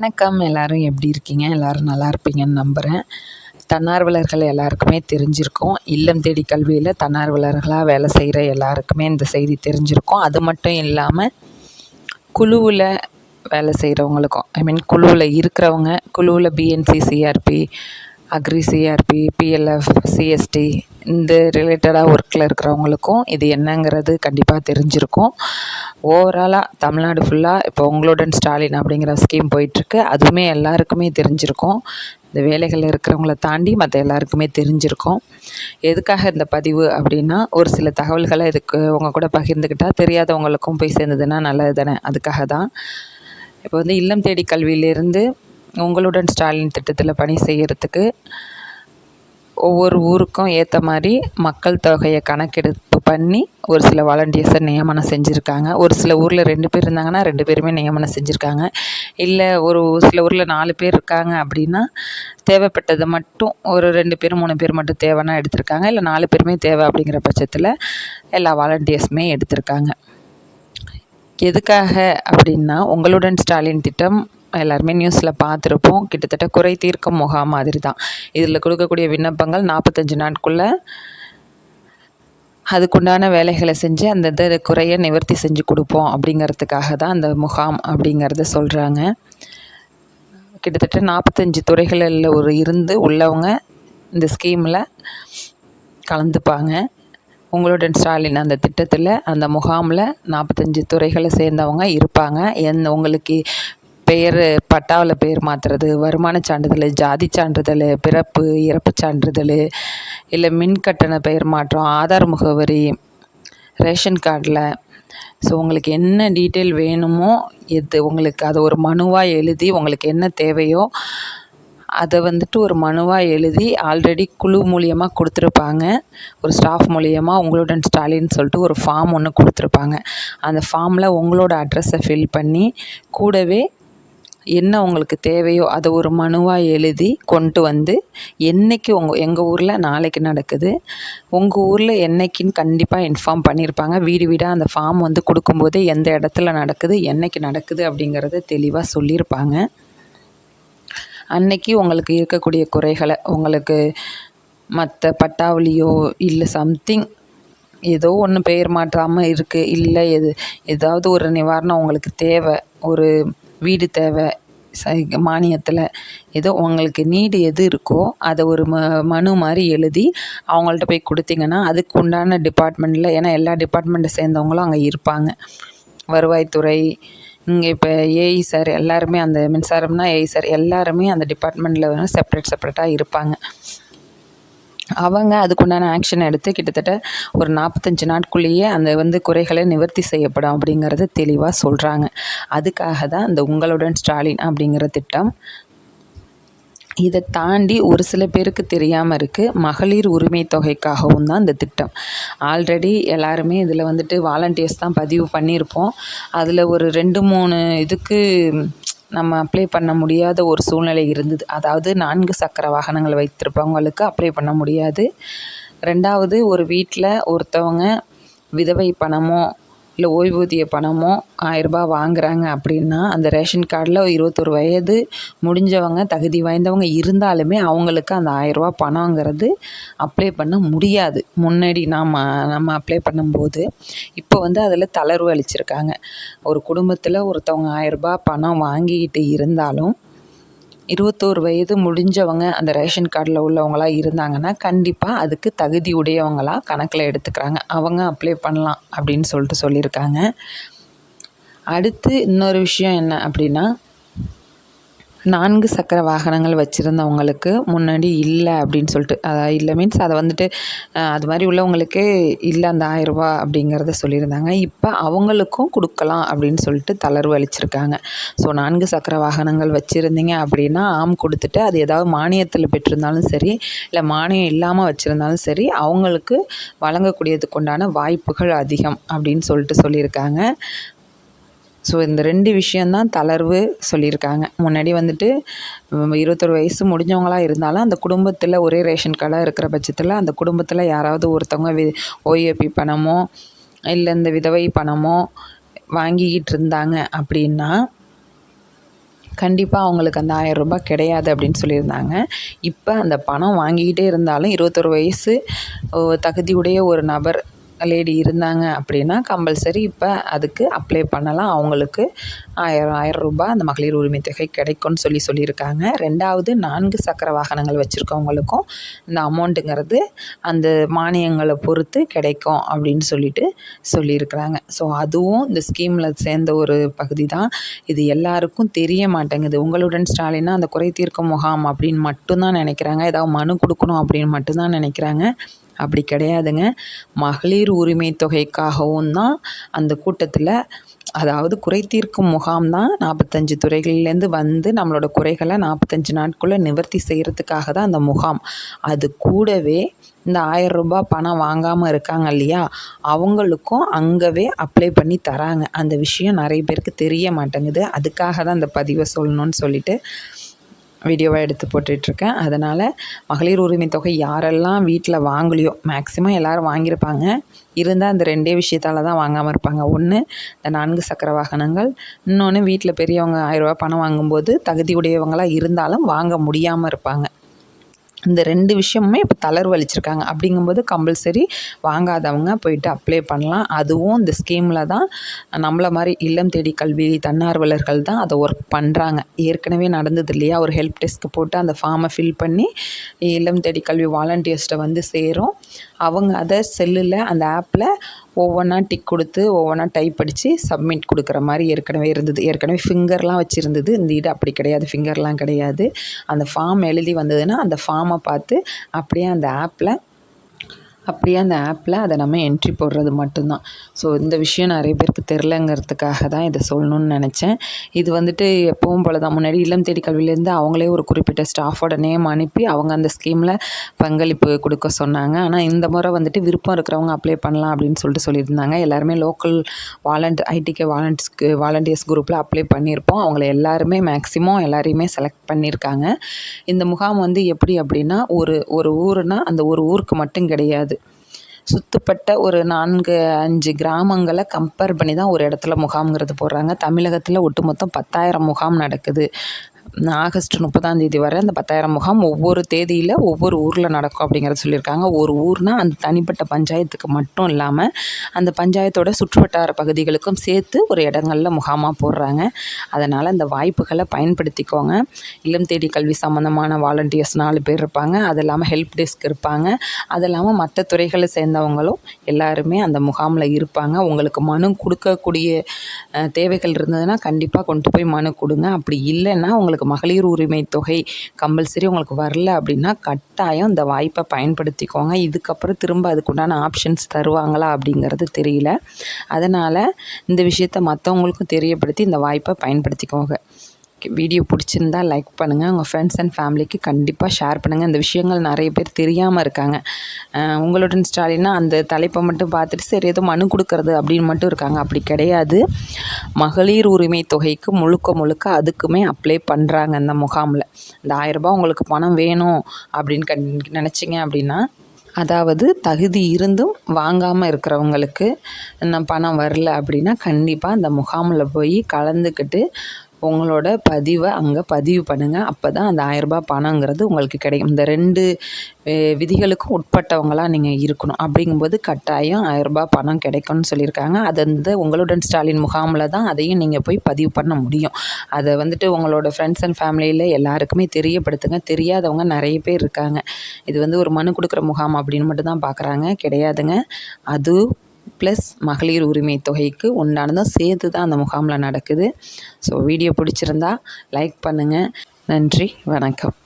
வணக்கம். எல்லோரும் எப்படி இருக்கீங்க? எல்லோரும் நல்லா இருப்பீங்கன்னு நம்புகிறேன் தன்னார்வலர்கள் எல்லாருக்குமே தெரிஞ்சிருக்கும். இல்லம் தேடி கல்வியில் தன்னார்வலர்களாக வேலை செய்கிற எல்லாருக்குமே இந்த செய்தி தெரிஞ்சிருக்கும். அது மட்டும் இல்லாமல் குழுவில் வேலை செய்கிறவங்களுக்கும் ஐ மீன் குழுவில் இருக்கிறவங்க குழுவில் PNC CRP agri CRP PLF CST இந்த ரிலேட்டடாக ஒர்க்கில் இருக்கிறவங்களுக்கும் இது என்னங்கிறது கண்டிப்பாக தெரிஞ்சிருக்கும். ஓவராலாக தமிழ்நாடு ஃபுல்லாக இப்போ உங்களுடன் ஸ்டாலின் அப்படிங்கிற ஸ்கீம் போயிட்டுருக்கு. அதுவுமே எல்லாருக்குமே தெரிஞ்சிருக்கும். இந்த வேலைகளில் இருக்கிறவங்கள தாண்டி மற்ற எல்லாருக்குமே தெரிஞ்சிருக்கும். எதுக்காக இந்த பதிவு அப்படின்னா ஒரு சில தகவல்களை இதுக்கு உங்கள் கூட பகிர்ந்துக்கிட்டால் தெரியாதவங்களுக்கும் போய் சேர்ந்ததுன்னா நல்லது தானே அதுக்காக தான். இப்போ வந்து இல்லம் தேடி கல்வியிலேருந்து உங்களுடன் ஸ்டாலின் திட்டத்தில் பணி செய்கிறதுக்கு ஒவ்வொரு ஊருக்கும் ஏற்ற மாதிரி மக்கள் தொகையை கணக்கெடுப்பு பண்ணி ஒரு சில வாலண்டியர்ஸை நியமனம் செஞ்சுருக்காங்க. ஒரு சில ஊரில் ரெண்டு பேர் இருந்தாங்கன்னா ரெண்டு பேருமே நியமனம் செஞ்சுருக்காங்க. இல்லை ஒரு சில ஊரில் நாலு பேர் இருக்காங்க அப்படின்னா தேவைப்பட்டதை மட்டும் ஒரு ரெண்டு பேர் மூணு பேர் மட்டும் தேவைன்னா எடுத்திருக்காங்க. இல்லை நாலு பேருமே தேவை அப்படிங்கிற பட்சத்தில் எல்லா வாலண்டியர்ஸுமே எடுத்திருக்காங்க. எதுக்காக அப்படின்னா உங்களுடன் ஸ்டாலின் திட்டம் எல்லாருமே நியூஸில் பார்த்துருப்போம். கிட்டத்தட்ட குறை தீர்க்கும் முகாம் மாதிரி தான் இதில் கொடுக்கக்கூடிய விண்ணப்பங்கள் நாற்பத்தஞ்சு நாட்குள்ளே அதுக்குண்டான வேலைகளை செஞ்சு அந்த இதை குறைய நிவர்த்தி செஞ்சு கொடுப்போம் அப்படிங்கிறதுக்காக தான் அந்த முகாம் அப்படிங்கிறத சொல்கிறாங்க கிட்டத்தட்ட நாற்பத்தஞ்சு துறைகளில் ஒரு இருந்து உள்ளவங்க இந்த ஸ்கீமில் கலந்துப்பாங்க. உங்களுடன் ஸ்டாலின் அந்த திட்டத்தில் அந்த முகாமில் நாற்பத்தஞ்சு துறைகளை சேர்ந்தவங்க இருப்பாங்க. எந்த உங்களுக்கு பெயர் பட்டாவில் பெயர் மாற்றுறது வருமான சான்றிதழ் ஜாதி சான்றிதழ் பிறப்பு இறப்பு சான்றிதழ் இல்லை மின் கட்டண பெயர் மாற்றம் ஆதார் முகவரி ரேஷன் கார்டில். ஸோ உங்களுக்கு என்ன டீட்டெயில் வேணுமோ எது உங்களுக்கு அதை ஒரு மனுவாக எழுதி உங்களுக்கு என்ன தேவையோ அதை வந்துட்டு ஒரு மனுவாக எழுதி ஆல்ரெடி குழு மூலியமாக கொடுத்துருப்பாங்க. ஒரு ஸ்டாஃப் மூலியமாக உங்களுடன் ஸ்டாலின் சொல்லிட்டு ஒரு ஃபார்ம் ஒன்று கொடுத்துருப்பாங்க. அந்த ஃபார்மில் உங்களோட அட்ரஸை ஃபில் பண்ணி கூடவே என்ன உங்களுக்கு தேவையோ அதை ஒரு மனுவாக எழுதி கொண்டு வந்து என்றைக்கு உங்கள் எங்கள் ஊரில் நாளைக்கு நடக்குது உங்கள் ஊரில் என்றைக்குன்னு கண்டிப்பாக இன்ஃபார்ம் பண்ணியிருப்பாங்க. வீடு வீடாக அந்த ஃபார்ம் வந்து கொடுக்கும்போதே எந்த இடத்துல நடக்குது என்றைக்கு நடக்குது அப்படிங்கிறத தெளிவாக சொல்லியிருப்பாங்க. அன்னைக்கு உங்களுக்கு இருக்கக்கூடிய குறைகளை உங்களுக்கு மற்ற பட்டாவளியோ இல்லை சம்திங் ஏதோ ஒன்று பெயர் மாற்றாமல் இருக்குது இல்லை எது ஏதாவது ஒரு நிவாரணம் உங்களுக்கு தேவை ஒரு வீடு தேவை ச மானியத்தில் ஏதோ உங்களுக்கு நீடு எது இருக்கோ அதை ஒரு ம மனு மாதிரி எழுதி அவங்கள்ட்ட போய் கொடுத்தீங்கன்னா அதுக்கு உண்டான டிபார்ட்மெண்ட்டில் ஏன்னா எல்லா டிபார்ட்மெண்ட்டை சேர்ந்தவங்களும் அங்கே இருப்பாங்க. வருவாய்த்துறை இங்கே இப்போ ஏஇ சார் எல்லாருமே அந்த மின்சாரம்னா ஏஇ சார் எல்லாருமே அந்த டிபார்ட்மெண்ட்டில் வந்து செப்ரேட் செப்ரேட்டாக இருப்பாங்க. அவங்க அதுக்குண்டான ஆக்ஷன் எடுத்து கிட்டத்தட்ட ஒரு நாற்பத்தஞ்சு நாட்குள்ளேயே அந்த வந்து குறைகளை நிவர்த்தி செய்யப்படும் அப்படிங்கிறத தெளிவாக சொல்கிறாங்க அதுக்காக தான் இந்த உங்களுடன் ஸ்டாலின் அப்படிங்கிற திட்டம். இதை தாண்டி ஒரு சில பேருக்கு தெரியாமல் இருக்குது மகளிர் உரிமை தொகைக்காகவும் தான் இந்த திட்டம். ஆல்ரெடி எல்லாருமே இதில் வந்துட்டு வாலண்டியர்ஸ் தான் பதிவு பண்ணியிருப்போம். அதில் ஒரு ரெண்டு மூணு இதுக்கு நம்ம அப்ளை பண்ண முடியாத ஒரு சூழ்நிலை இருந்தது. அதாவது நான்கு சக்கர வாகனங்கள் வைத்திருப்பவங்களுக்கு அப்ளை பண்ண முடியாது. ரெண்டாவது ஒரு வீட்டில் ஒருத்தவங்க விதவை பணமோ இல்லை ஓய்வூதிய பணமோ ஆயரரூபா வாங்குறாங்க அப்படின்னா அந்த ரேஷன் கார்டில் இருபத்தொரு வயது முடிஞ்சவங்க தகுதி வாய்ந்தவங்க இருந்தாலுமே அவங்களுக்கு அந்த ஆயரரூபா பணங்கிறது அப்ளை பண்ண முடியாது. முன்னாடி நாம் நம்ம அப்ளை பண்ணும்போது இப்போ வந்து அதில் தளர்வு அளிச்சிருக்காங்க. ஒரு குடும்பத்தில் ஒருத்தவங்க ஆயரரூபா பணம் வாங்கிக்கிட்டு இருந்தாலும் இருபத்தோரு வயது முடிஞ்சவங்க அந்த ரேஷன் கார்டில் உள்ளவங்களாக இருந்தாங்கன்னா கண்டிப்பாக அதுக்கு தகுதி உடையவங்களாக கணக்கில் எடுத்துக்கிறாங்க. அவங்க அப்ளை பண்ணலாம் அப்படின்னு சொல்லிட்டு சொல்லியிருக்காங்க. அடுத்து இன்னொரு விஷயம் என்ன அப்படின்னா நான்கு சக்கர வாகனங்கள் வச்சுருந்தவங்களுக்கு முன்னாடி இல்லை அப்படின்னு சொல்லிட்டு அதாவது இல்லை மீன்ஸ் அதை வந்துட்டு அது மாதிரி உள்ளவங்களுக்கு இல்லை அந்த ஆயிரரூபா அப்படிங்கிறத சொல்லியிருந்தாங்க. இப்போ அவங்களுக்கும் கொடுக்கலாம் அப்படின்னு சொல்லிட்டு தளர்வு அளிச்சிருக்காங்க. ஸோ நான்கு சக்கர வாகனங்கள் வச்சுருந்தீங்க அப்படின்னா ஆம் கொடுத்துட்டு அது ஏதாவது மானியத்தில் பெற்றிருந்தாலும் சரி இல்லை மானியம் இல்லாமல் வச்சுருந்தாலும் சரி அவங்களுக்கு வழங்கக்கூடியதுக்கு உண்டான வாய்ப்புகள் அதிகம் அப்படின்னு சொல்லிட்டு சொல்லியிருக்காங்க. ஸோ இந்த ரெண்டு விஷயந்தான் தளர்வு சொல்லியிருக்காங்க. முன்னாடி வந்துட்டு இருபத்தொரு வயசு முடிஞ்சவங்களாக இருந்தாலும் அந்த குடும்பத்தில் ஒரே ரேஷன் கார்டாக இருக்கிற பட்சத்தில் அந்த குடும்பத்தில் யாராவது ஒருத்தவங்க வி ஓஏபி பணமோ இல்லை இந்த விதவை பணமோ வாங்கிக்கிட்டு இருந்தாங்க அப்படின்னா கண்டிப்பாக அவங்களுக்கு அந்த ஆயிரம் ரூபாய் கிடையாது அப்படின்னு சொல்லியிருந்தாங்க. இப்போ அந்த பணம் வாங்கிக்கிட்டே இருந்தாலும் இருபத்தொரு வயசு தகுதியுடைய ஒரு நபர் லேடி இருந்தாங்க அப்படின்னா கம்பல்சரி இப்போ அதுக்கு அப்ளை பண்ணலாம். அவங்களுக்கு ஆயிரம் ஆயிரம் ரூபாய் அந்த மகளிர் உரிமை தொகை கிடைக்கும்னு சொல்லி சொல்லியிருக்காங்க. ரெண்டாவது நான்கு சக்கர வாகனங்கள் வச்சுருக்கவங்களுக்கும் இந்த அமௌண்ட்டுங்கிறது அந்த மானியங்களை பொறுத்து கிடைக்கும் அப்படின்னு சொல்லிட்டு சொல்லியிருக்கிறாங்க. ஸோ அதுவும் இந்த ஸ்கீமில் சேர்ந்த ஒரு பகுதி தான் இது எல்லாருக்கும் தெரிய மாட்டேங்குது. உங்களுடன் ஸ்டாலினா அந்த குறை தீர்க்கும் முகாம் அப்படின்னு மட்டும்தான் நினைக்கிறாங்க. ஏதாவது மனு கொடுக்கணும் அப்படின்னு மட்டும்தான் நினைக்கிறாங்க. அப்படி கிடையாதுங்க. மகளிர் உரிமை தொகைக்காகவும் தான் அந்த கூட்டத்தில் அதாவது குறை தீர்க்கும் முகாம் தான் நாற்பத்தஞ்சு துறைகள்லேருந்து வந்து நம்மளோட குறைகளை நாற்பத்தஞ்சு நாட்குள்ளே நிவர்த்தி செய்கிறதுக்காக தான் அந்த முகாம். அது கூடவே இந்த ஆயிரம் ரூபாய் பணம் வாங்காமல் இருக்காங்க இல்லையா? அவங்களுக்கும் அங்கவே அப்ளை பண்ணி தராங்க. அந்த விஷயம் நிறைய பேருக்கு தெரிய மாட்டேங்குது. அதுக்காக தான் அந்த பதிவை சொல்லணும்னு சொல்லிட்டு வீடியோவாக எடுத்து போட்டுட்ருக்கேன். அதனால் மகளிர் உரிமை தொகை யாரெல்லாம் வீட்டில் வாங்கலையோ மேக்ஸிமம் எல்லோரும் வாங்கியிருப்பாங்க. இருந்தால் அந்த ரெண்டே விஷயத்தால் தான் வாங்காமல் இருப்பாங்க. ஒன்று இந்த நான்கு சக்கர வாகனங்கள். இன்னொன்று வீட்டில் பெரியவங்க ஆயிரரூபா பணம் வாங்கும்போது தகுதி உடையவங்களாக இருந்தாலும் வாங்க முடியாமல் இருப்பாங்க. இந்த ரெண்டு விஷயமுமே இப்போ தளர்வு அளிச்சிருக்காங்க அப்படிங்கும்போது கம்பல்சரி வாங்காதவங்க போயிட்டு அப்ளை பண்ணலாம். அதுவும் இந்த ஸ்கீமில் தான் நம்மளை மாதிரி இல்லம் தேடி கல்வி தன்னார்வலர்கள் தான் அதை ஒர்க் பண்ணுறாங்க ஏற்கனவே நடந்தது இல்லையா? ஒரு ஹெல்ப் டெஸ்க்கு போட்டு அந்த ஃபார்மை ஃபில் பண்ணி இல்லம் தேடி கல்வி வாலண்டியர்ஸ்ட்டை வந்து சேரும். அவங்க அதை செல்லில் அந்த ஆப்பில் ஒவ்வொன்றா டிக் கொடுத்து ஒவ்வொன்றா டைப் அடித்து சப்மிட் கொடுக்குற மாதிரி ஏற்கனவே இருந்தது. ஏற்கனவே ஃபிங்கர்லாம் வச்சுருந்தது. இந்த இது அப்படி கிடையாது ஃபிங்கர்லாம் கிடையாது. அந்த ஃபார்ம் எழுதி வந்ததுன்னா அந்த ஃபார்மை பார்த்து அப்படியே அந்த ஆப்பில் அப்படியே அந்த ஆப்பில் அதை நம்ம என்ட்ரி போடுறது மட்டும்தான். ஸோ இந்த விஷயம் நிறைய பேருக்கு தெரிலங்கிறதுக்காக தான் இதை சொல்லணும்னு நினச்சேன். இது வந்துட்டு எப்பவும் போல தான். முன்னாடி இல்லம் தேடி கல்வியிலேருந்து அவங்களே ஒரு குறிப்பிட்ட ஸ்டாஃபோட நேம் அனுப்பி அவங்க அந்த ஸ்கீமில் பங்களிப்பு கொடுக்க சொன்னாங்க. ஆனால் இந்த முறை வந்துட்டு விருப்பம் இருக்கிறவங்க அப்ளை பண்ணலாம் அப்படின்னு சொல்லிட்டு சொல்லியிருந்தாங்க. எல்லாருமே லோக்கல் வாலண்ட் ஐடிகே வாலண்ட்ஸ்க்கு வாலண்டியர்ஸ் குரூப்பில் அப்ளை பண்ணியிருப்போம். அவங்கள எல்லாருமே மேக்ஸிமம் எல்லாரையுமே செலக்ட் பண்ணியிருக்காங்க. இந்த முகாம் வந்து எப்படி அப்படின்னா ஒரு ஒரு ஊருனா அந்த ஒரு ஊருக்கு மட்டும் கிடையாது. சுற்றுப்பட்ட ஒரு நான்கு அஞ்சு கிராமங்களை கம்பேர் பண்ணி தான் ஒரு இடத்துல முகாம்ங்கிறது போடுறாங்க. தமிழகத்தில் ஒட்டு மொத்தம் பத்தாயிரம் முகாம் நடக்குது. ஆகஸ்ட் முப்பதாம் தேதி வரை அந்த பத்தாயிரம் முகாம் ஒவ்வொரு தேதியில் ஒவ்வொரு ஊரில் நடக்கும் அப்படிங்கிறத சொல்லியிருக்காங்க. ஒரு ஊர்னால் அந்த தனிப்பட்ட பஞ்சாயத்துக்கு மட்டும் இல்லாமல் அந்த பஞ்சாயத்தோட சுற்றுவட்டார பகுதிகளுக்கும் சேர்த்து ஒரு இடங்களில் முகாமாக போடுறாங்க. அதனால் அந்த வாய்ப்புகளை பயன்படுத்திக்கோங்க. இல்லம் தேடி கல்வி சம்மந்தமான வாலண்டியர்ஸ் நாலு பேர் இருப்பாங்க. அது இல்லாமல் ஹெல்ப் டெஸ்க் இருப்பாங்க. அது இல்லாமல் மற்ற துறைகளை சேர்ந்தவங்களும் எல்லாருமே அந்த முகாமில் இருப்பாங்க. உங்களுக்கு மனு கொடுக்கக்கூடிய தேவைகள் இருந்ததுன்னா கண்டிப்பாக கொண்டு போய் மனு கொடுங்க. அப்படி இல்லைன்னா உங்களுக்கு உங்களுக்கு மகளிர் உரிமை தொகை கம்பல்சரி உங்களுக்கு வரல அப்படின்னா கட்டாயம் இந்த வாய்ப்பை பயன்படுத்திக்கோங்க. இதுக்கப்புறம் திரும்ப அதுக்குண்டான ஆப்ஷன்ஸ் தருவாங்களா அப்படிங்கிறது தெரியல. அதனால் இந்த விஷயத்த மற்றவங்களுக்கும் தெரியப்படுத்தி இந்த வாய்ப்பை பயன்படுத்திக்கோங்க. வீடியோ பிடிச்சிருந்தா லைக் பண்ணுங்கள் உங்கள் ஃப்ரெண்ட்ஸ் அண்ட் ஃபேமிலிக்கு கண்டிப்பாக ஷேர் பண்ணுங்கள் இந்த விஷயங்கள் நிறைய பேர் தெரியாமல் இருக்காங்க. உங்களுடன் ஸ்டாலினா அந்த தலைப்பை மட்டும் பார்த்துட்டு சரி ஏதோ மனு கொடுக்கறது அப்படின்னு மட்டும் இருக்காங்க. அப்படி கிடையாது. மகளிர் உரிமை தொகைக்கு முழுக்க முழுக்க அதுக்குமே அப்ளை பண்ணுறாங்க அந்த முகாமில். இந்த ஆயிரரூபா உங்களுக்கு பணம் வேணும் அப்படின்னு கண் நினச்சிங்க அப்படின்னா அதாவது தகுதி இருந்தும் வாங்காமல் இருக்கிறவங்களுக்கு இன்னும் பணம் வரல அப்படின்னா கண்டிப்பாக அந்த முகாமில் போய் கலந்துக்கிட்டு உங்களோட பதிவை அங்கே பதிவு பண்ணுங்கள் அப்போ தான் அந்த ஆயரரூபா பணங்கிறது உங்களுக்கு கிடைக்கும். இந்த ரெண்டு விதிகளுக்கும் உட்பட்டவங்களாக நீங்கள் இருக்கணும். அப்படிங்கும்போது கட்டாயம் ஆயரரூபா பணம் கிடைக்கும்னு சொல்லியிருக்காங்க. அது வந்து உங்களுடன் ஸ்டாலின் முகாமில் தான் அதையும் நீங்கள் போய் பதிவு பண்ண முடியும். அதை வந்துட்டு உங்களோட ஃப்ரெண்ட்ஸ் அண்ட் ஃபேமிலியில் எல்லாருக்குமே தெரியப்படுத்துங்க. தெரியாதவங்க நிறைய பேர் இருக்காங்க. இது வந்து ஒரு மனு கொடுக்குற முகாம் அப்படின்னு மட்டும் தான் பார்க்குறாங்க கிடையாதுங்க. அது ப்ளஸ் மகளிர் உரிமை தொகைக்கு உண்டானதும் சேர்த்து தான் அந்த முகாமில் நடக்குது. ஸோ வீடியோ பிடிச்சிருந்தா லைக் பண்ணுங்கள் நன்றி வணக்கம்.